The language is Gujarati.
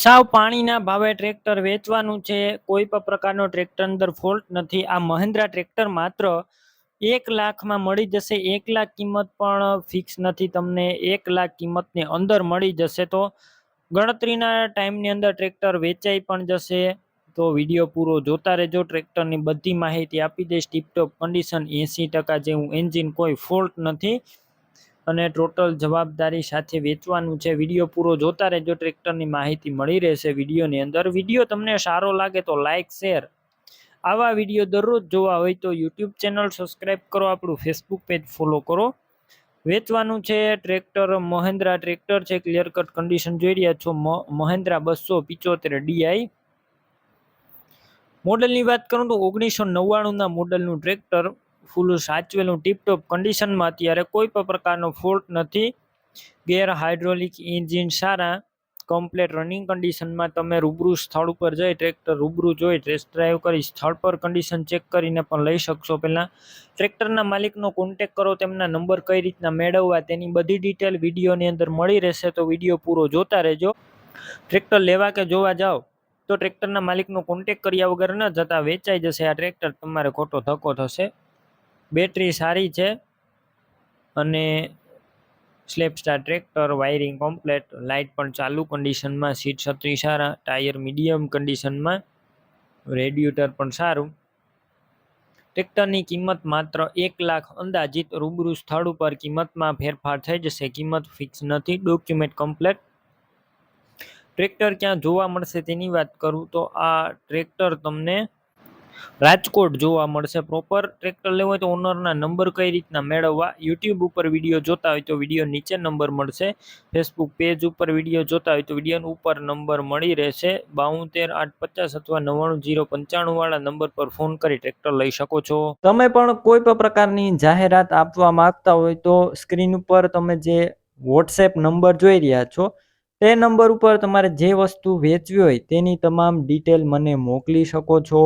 સાવ પાણીના ભાવે ટ્રેક્ટર વેચવાનું છે. કોઈ પણ પ્રકારનો ટ્રેક્ટર અંદર ફોલ્ટ નથી. આ મહિન્દ્રા ટ્રેક્ટર માત્ર એક લાખમાં મળી જશે. એક લાખ કિંમત પણ ફિક્સ નથી. તમને એક લાખ કિંમતની અંદર મળી જશે તો ગણતરીના ટાઈમની અંદર ટ્રેક્ટર વેચાઈ પણ જશે. તો વીડિયો પૂરો જોતા રહેજો. ટ્રેક્ટરની બધી માહિતી આપી દઈશ. ટીપટોપ કન્ડિશન એંસી ટકા જેવું એન્જિન કોઈ ફોલ્ટ નથી. અને ટોટલ જવાબદારી સાથે વેચવાનું છે. વીડિયો પૂરો જોતા રહેજો. ટ્રેક્ટરની માહિતી મળી રહેશે વિડીયોની અંદર. વીડિયો તમને સારો લાગે તો લાઇક શેર આવા વીડિયો દરરોજ જોવા હોય તો યુટ્યુબ ચેનલ સબસ્ક્રાઈબ કરો. આપણું ફેસબુક પેજ ફોલો કરો. વેચવાનું છે ટ્રેક્ટર મહેન્દ્રા ટ્રેક્ટર છે. ક્લિયર કટ કન્ડિશન જોઈ રહ્યા છો. મહેન્દ્રા બસો પિચોતેર ડીઆઈ મોડલની વાત કરું તો ઓગણીસો નવ્વાણુંના મોડલનું ટ્રેક્ટર ફૂલ સાચવેલું ટીપટોપ કન્ડિશનમાં અત્યારે કોઈ પણ પ્રકારનો ફોલ્ટ નથી. ગેર હાઇડ્રોલિક એન્જિન સારા કમ્પ્લેટ રનિંગ કન્ડિશનમાં તમે રૂબરૂ સ્થળ ઉપર જઈ ટ્રેક્ટર રૂબરૂ જોઈ ટેસ્ટ ડ્રાઈવ કરી સ્થળ પર કન્ડિશન ચેક કરીને પણ લઈ શકશો પહેલાં. ટ્રેક્ટરના માલિકનો કોન્ટેક કરો, તેમના નંબર કઈ રીતના મેળવવા તેની બધી ડિટેલ વિડીયોની અંદર મળી રહેશે તો વીડિયો પૂરો જોતા રહેજો. ટ્રેક્ટર લેવા કે જોવા જાઓ, તો ટ્રેક્ટરના માલિકનો કોન્ટેક કર્યા વગર ન જતા વેચાઈ જશે આ ટ્રેક્ટર તમારે ખોટો ધક્કો થશે. બેટરી સારી છે અને slap star tractor, wiring complete, light પણ ચાલુ કન્ડિશનમાં, સીટ છત્રી સારા, ટાયર મીડિયમ કન્ડિશનમાં રેડિએટર પણ સારું. ટ્રેક્ટરની કિંમત માત્ર એક લાખ અંદાજિત રૂબરૂ સ્થળ ઉપર કિંમતમાં ફેરફાર થઈ જશે. કિંમત ફિક્સ નથી, ડોક્યુમેન્ટ કમ્પ્લેટ. ટ્રેક્ટર ક્યાં જોવા મળશે તેની વાત કરું તો આ ટ્રેક્ટર તમને રાજકોટ જોવા મળશે પ્રોપર ટ્રેક્ટર લેવું હોય તો ઓનરના નંબર કઈ રીતના મેળવવા? યુટ્યુબ ઉપર વીડિયો જોતા હોય તો વીડિયો નીચે નંબર મળશે. ફેસબુક પેજ ઉપર વીડિયો જોતા હોય તો વીડિયો ઉપર નંબર મળી રહેશે. બાઉતેર આઠ, પચાસ અથવા નવ્વાણું, જીરો, પંચાણું વાળા નંબર પર ફોન કરી ટ્રેક્ટર લઈ શકો છો. તમે પણ કોઈ પણ પ્રકારની જાહેરાત આપવા માંગતા હોય તો સ્ક્રીન ઉપર તમે જે વોટ્સએપ નંબર જોઈ રહ્યા છો, તે નંબર ઉપર તમારે જે વસ્તુ વેચવી હોય તેની તમામ ડિટેલ મને મોકલી શકો છો.